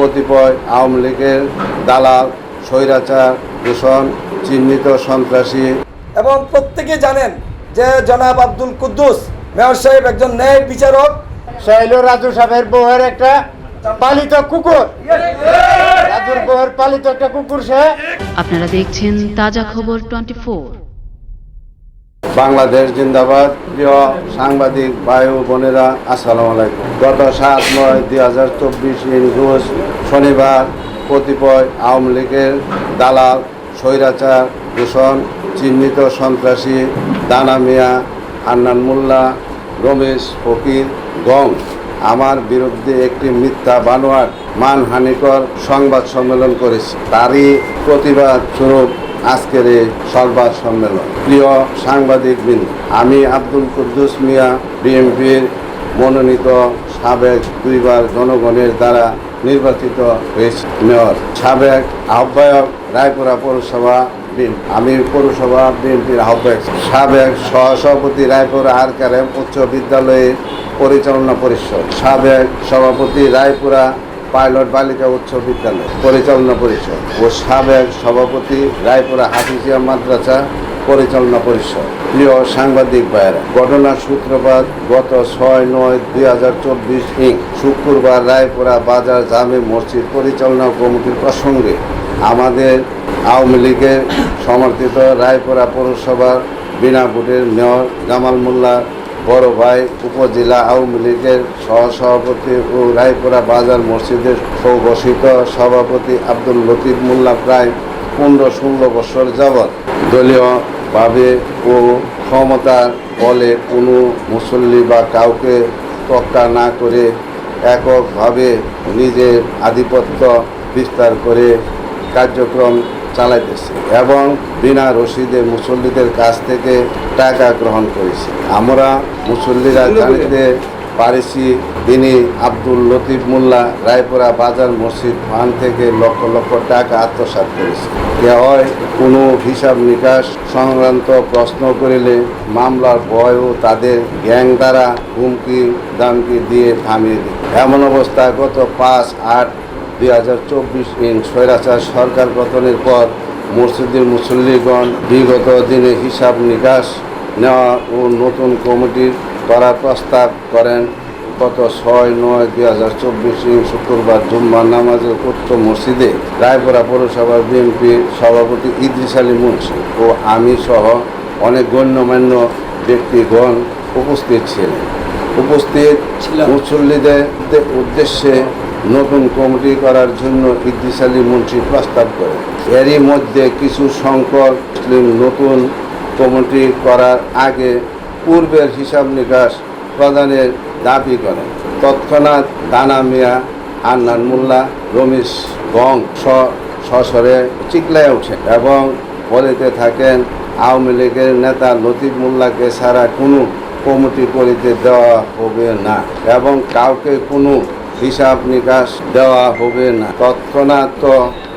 কতিপয় আওয়ামী লীগের দালাল স্বৈরাচার দূষণ চিহ্নিত সন্ত্রাসী। এবং প্রত্যেকে জানেন যে জনাব আব্দুল কুদ্দুস মেয়র সাহেব একজন ন্যায় বিচারক। শৈল রাজু সাহেবের বউয়ের একটা পালিত কুকুর। রাজুর বউয়ের পালিত একটা কুকুর সে। আপনারা দেখছেন তাজা খবর টোয়েন্টি ফোর। বাংলাদেশ জিন্দাবাদ। প্রিয় সাংবাদিক বায়ু বোনেরা আসসালামু আলাইকুম। গত সাত নয় দুই হাজার চব্বিশ রোজ শনিবার কতিপয় আওয়ামী লীগের দালাল, স্বৈরাচার, দূষণ, চিহ্নিত সন্ত্রাসী, দানা মিয়া হান্নান মোল্লা, রমেশ ফকির, গং। আমার বিরুদ্ধে একটি মিথ্যা বানোয়ার মানহানিকর সংবাদ সম্মেলন করেছে। তারই প্রতিবাদ স্বরূপ আজকের এই সংবাদ সম্মেলন। প্রিয় সাংবাদিক বৃন্দ আমি আব্দুল কুদ্দুস মিয়া, বিএনপির মনোনীত সাবেক দুইবার জনগণের দ্বারা নির্বাচিত হয়েছি। মেয়র সাবেক আহ্বায়ক রায়পুরা পৌরসভা আমি পৌরসভা বিএনপির আহ্বায়ক। সাবেক সহসভাপতি রায়পুরা আর কারেম উচ্চ বিদ্যালয়ের পরিচালনা পরিষদ। সাবেক সভাপতি রায়পুরা পাইলট বালিকা উচ্চ বিদ্যালয় পরিচালনা পরিষদ। ও সাবেক সভাপতি রায়পুরা হাফিজিয়া মাদ্রাসা পরিচালনা পরিষদ। প্রিয় সাংবাদিক ভাইয়েরা, ঘটনার সূত্রপাত গত ছয় নয় দুই হাজার চব্বিশ শুক্রবার রায়পুরা বাজার জামে মসজিদ পরিচালনা কমিটির প্রসঙ্গে আমাদের আওয়ামী লীগের সমর্থিত রায়পুরা পৌরসভার বিনা ভোটের মেয়র জামাল মোল্লা, বড় ভাই উপজেলা আওয়ামী লীগের সহসভাপতি ও রায়পুরা বাজার মসজিদের সৌঘোষিত সভাপতি আব্দুল লতিফ মোল্লা প্রায় পনেরো ষোলো বছর যাবৎ দলীয়ভাবে ও ক্ষমতার বলে কোনো মুসল্লি বা কাউকে তক্কা না করে এককভাবে নিজের আধিপত্য বিস্তার করে কার্যক্রম চালাইতেছে এবং বিনা রশিদে মুসল্লিদের কাছ থেকে টাকা গ্রহণ করেছে। আমরা মুসল্লিরা জানিতে পারেছি তিনি আব্দুল লতিফ মোল্লা, রায়পুরা বাজার মসজিদ ফান্ড থেকে লক্ষ লক্ষ টাকা আত্মসাৎ করেছে। হয়? কোনো হিসাব নিকাশ সংক্রান্ত প্রশ্ন করিলে মামলার ভয়ও তাদের গ্যাং দ্বারা হুমকি দামকি দিয়ে থামিয়ে দিই এমন অবস্থা গত পাঁচ আট দুই হাজার চব্বিশ ইন স্বৈরাচার সরকার পতনের পর মসজিদের মুসল্লিগণ বিগত দিনে হিসাব নিকাশ নেওয়া ও নতুন কমিটির করার প্রস্তাব করেন। গত ছয় নয় দুই হাজার চব্বিশ শুক্রবার জুম্মার নামাজের উক্ত মসজিদে রায়পুরা পৌরসভার বিএনপির সভাপতি ইদ্রিস আলী মুন্সি ও আমি সহ অনেক গণ্যমান্য ব্যক্তিগণ উপস্থিত ছিলেন। উপস্থিত মুসল্লিদের উদ্দেশ্যে নতুন কমিটি করার জন্য ইদ্রিস আলী মুন্সি প্রস্তাব করে এরই মধ্যে কিছু সংকট মুসলিম নতুন কমিটি করার আগে পূর্বের হিসাব নিকাশ প্রদানের দাবি করেন তৎক্ষণাৎ দানা মিয়া, আন্নান মোল্লা, রমেশ গং সশরে চিকলায় ওঠে এবং বলিতে থাকেন, আওয়ামী লীগের নেতা লতিফ মোল্লাকে ছাড়া কোনো কমিটি করিতে দেওয়া হবে না এবং কাউকে কোনো হিসাব নিকাশ দেওয়া হবে না। তৎক্ষণাৎ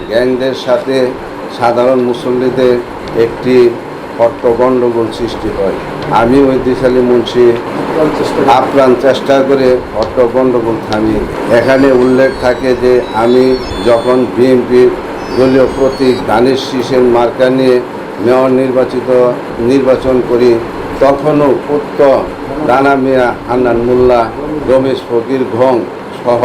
গ্যাংদের সাথে সাধারণ মুসল্লিদের একটি হট্ট গণ্ডগোল সৃষ্টি হয়। আমি দিশালী মুন্সি আপ্রাণ চেষ্টা করে হট্ট গণ্ডগোল থামি। এখানে উল্লেখ থাকে যে আমি যখন বিএনপির দলীয় প্রতীক দানিশ শীষের মার্কা নিয়ে মেয়র নির্বাচিত নির্বাচন করি, তখনও উক্ত দানা মিয়া, হান্নান মোল্লা, রমেশ ফকির ঘং সহ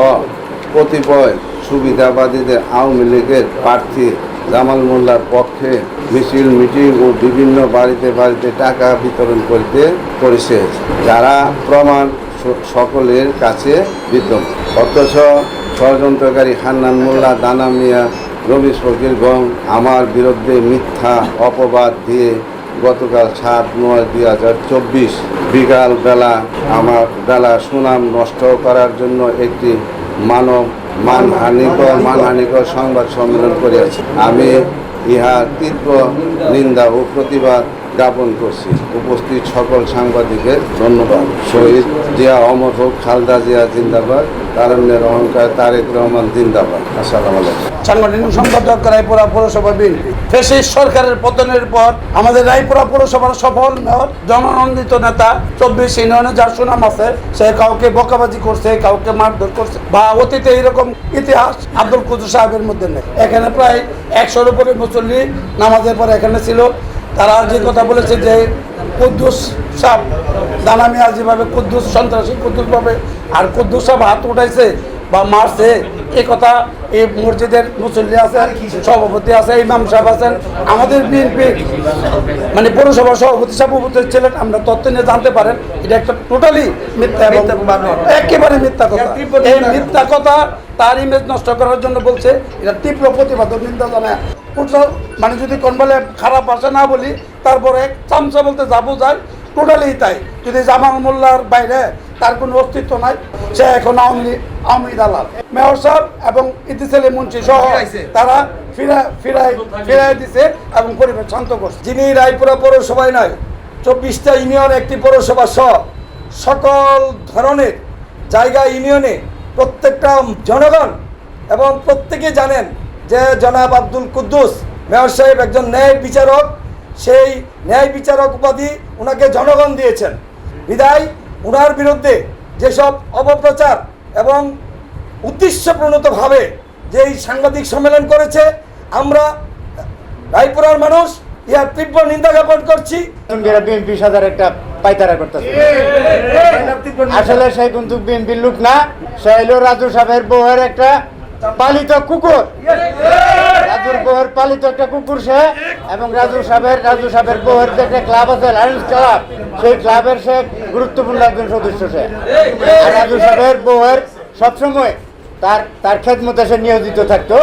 কতিপয় সুবিধাবাদীদের আওয়ামী লীগের প্রার্থী জামাল মোল্লার পক্ষে মিছিল, মিটিং ও বিভিন্ন বাড়িতে বাড়িতে টাকা বিতরণ করতে করেছে, যারা প্রমাণ সকলের কাছে বিদ্যমান। অথচ ষড়যন্ত্রকারী হান্নান মোল্লা, দানা মিয়া রবি ফকির গং আমার বিরুদ্ধে মিথ্যা অপবাদ দিয়ে গতকাল সাত নয় দুই হাজার চব্বিশ বিকাল বেলা আমার বেলা সুনাম নষ্ট করার জন্য একটি মানব মানহানিকর মানহানিকর সংবাদ সম্মেলন করিয়াছি। আমি ইহা তীব্র নিন্দা ও প্রতিবাদ জ্ঞাপন করছি। উপস্থিত সকল সাংবাদিকের ধন্যবাদ। শহীদ জিয়া অমর হোক, খালদা জিয়া জিন্দাবাদ, তারুণ্যের অহংকার তারেক রহমান জিন্দাবাদ। আসসালামু আলাইকুম। সাংগঠনিক সম্পাদক রায়পুরা পৌরসভা বিএনপি। ফেসিস সরকারের পতনের পর আমাদের রায়পুরা পৌরসভার সফল মেয়র, জননন্দিত নেতা, চব্বিশ ইউনিয়নে যার সুনাম আছে, সে কাউকে বকাবাজি করছে, কাউকে মারধর করছে বা অতীতে এরকম ইতিহাস আব্দুল কুদুর সাহেবের মধ্যে নেই। এখানে প্রায় একশোর উপরে মুসল্লি নামাজের পর এখানে ছিল। তারা যে কথা বলেছে যে কুদ্দুস সাহ দানা মিয়া যেভাবে কুদ্দুস সন্ত্রাসী কদ্দুসভাবে, আর কুদ্দুস সাপ হাত উঠাইছে বা মারছে এই কথা এই মসজিদের মুসল্লি আছেন সভাপতি আছে ইমাম সাহেব আছেন আমাদের বিএনপি মানে পৌরসভা সভাপতি উপস্থিত ছিলেন আমরা তথ্য নিয়ে জানতে পারেন। এটা একটা টোটালি মিথ্যা একেবারে মিথ্যা কথা। এই মিথ্যা কথা তার ইমেজ নষ্ট করার জন্য বলছে এটা তীব্র প্রতিবাদ নিন্দা জানায়। মানে যদি কোন বলে খারাপ ভাষা না বলি তারপরে চামচা বলতে যাব যায় টোটালি তাই। যদি জামাল মোল্লার বাইরে তার কোনো অস্তিত্ব নাই। সে এখন আওয়ামী আওয়ামী দালাল। মেয়র সাহেব এবং ইতিসেলি মুন্সি সহ তারা ফিরা ফিরাই ফিরাই দিছে এবং পরিবেশ শান্ত করছে। যিনি রায়পুরা পৌরসভায় নয় চব্বিশটা ইউনিয়ন একটি পৌরসভা সহ সকল ধরনের জায়গা ইউনিয়নে প্রত্যেকটা জনগণ এবং প্রত্যেকে জানেন যে জনাব আব্দুল কুদ্দুস মেয়র সাহেব একজন ন্যায় বিচারক। সেই ন্যায় বিচারক উপাধি ওনাকে জনগণ দিয়েছেন। বিদায়। ওনার বিরুদ্ধে যেসব অপপ্রচার এবং উদ্দেশ্যপ্রণতভাবে যে এই সাংবাদিক সম্মেলন করেছে আমরা রায়পুরার মানুষ ইহার তীব্র নিন্দা জ্ঞাপন করছি। বিএনপি সাদার একটা পাইতারা করতেছে। আসলে সে কিন্তু বিএনপির লোক না সে হলো রাজু সাহেবের বউয়ের একটা পালিত কুকুর। রাজুর বউয়ের পালিত একটা কুকুর সে, এবং রাজু সাহেবের রাজু সাহেবের বউয়ের যে একটা ক্লাব আছে, লায়ন্স ক্লাব, সেই ক্লাবের সে গুরুত্বপূর্ণ একজন সদস্য সে। রাজু সাহেবের বউয়ের সবসময় তার তার খেদমতে সে নিয়োজিত থাকতো।